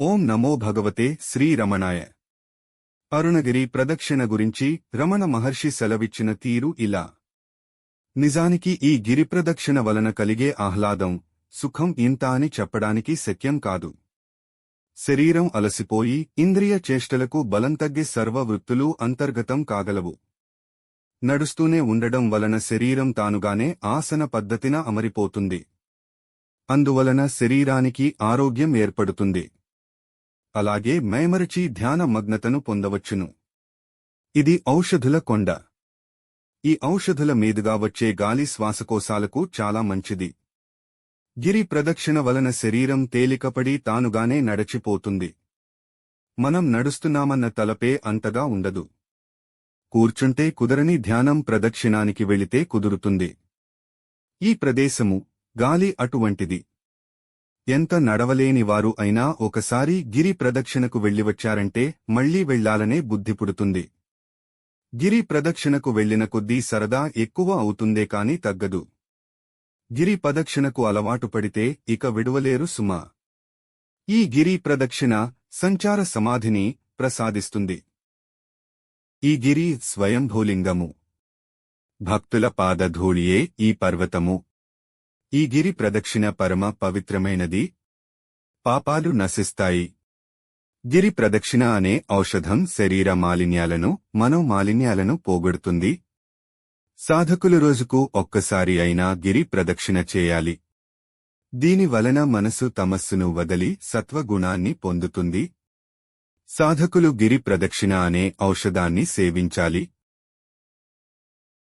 ఓం నమో భగవతే శ్రీరమణాయ. అరుణగిరి ప్రదక్షిణ గురించి రమణ మహర్షి సెలవిచ్చిన తీరు ఇలా. నిజానికి ఈ గిరి ప్రదక్షిణ వలన కలిగే ఆహ్లాదం సుఖం ఇంత అని చెప్పడానికి శక్యం కాదు. శరీరం అలసిపోయి ఇంద్రియ చేష్టలకు బలం తగ్గే సర్వ వృత్తులు అంతర్గతం కాగలవు. నడుస్తూనే ఉండడం వలన శరీరం తానుగానే ఆసన పద్ధతిన అమరిపోతుంది. అందువలన శరీరానికి ఆరోగ్యం ఏర్పడుతుంది. అలాగే మైమరచి ధ్యాన మగ్నతను పొందవచ్చును. ఇది ఔషధుల కొండ. ఈ ఔషధుల మీదుగా వచ్చే గాలి శ్వాసకోశాలకు చాలా మంచిది. గిరి ప్రదక్షిణ వలన శరీరం తేలికపడి తానుగానే నడచిపోతుంది. మనం నడుస్తున్నామన్న తలపే అంతగా ఉండదు. కూర్చుంటే కుదరని ధ్యానం ప్రదక్షిణానికి వెళితే కుదురుతుంది. ఈ ప్రదేశము గాలి అటువంటిది. ఎంత నడవలేని వారు అయినా ఒకసారి గిరి ప్రదక్షిణకు వెళ్ళివచ్చారంటే మళ్ళీ వెళ్ళాలనే బుద్ధి పుడుతుంది. గిరి ప్రదక్షిణకు వెళ్ళిన కొద్దీ సరదా ఎక్కువ అవుతుందే కాని తగ్గదు. గిరి ప్రదక్షిణకు అలవాటు పడితే ఇక విడువలేరు సుమా. ఈ గిరి ప్రదక్షిణ సంచార సమాధిని ప్రసాదిస్తుంది. ఈ గిరి స్వయంభూలింగము. భక్తుల పాదధూళియే ఈ పర్వతము. ఈ గిరి ప్రదక్షిణ పరమ పవిత్రమైనది. పాపాలు నశిస్తాయి. గిరి ప్రదక్షిణ అనే ఔషధం శరీర మాలిన్యాలను మనోమాలిన్యాలను పోగొడుతుంది. సాధకులు రోజుకు ఒక్కసారి అయినా గిరి ప్రదక్షిణ చేయాలి. దీని వలన మనసు తమస్సును వదలి సత్వగుణాన్ని పొందుతుంది. సాధకులు గిరి ప్రదక్షిణ అనే ఔషధాన్ని సేవించాలి.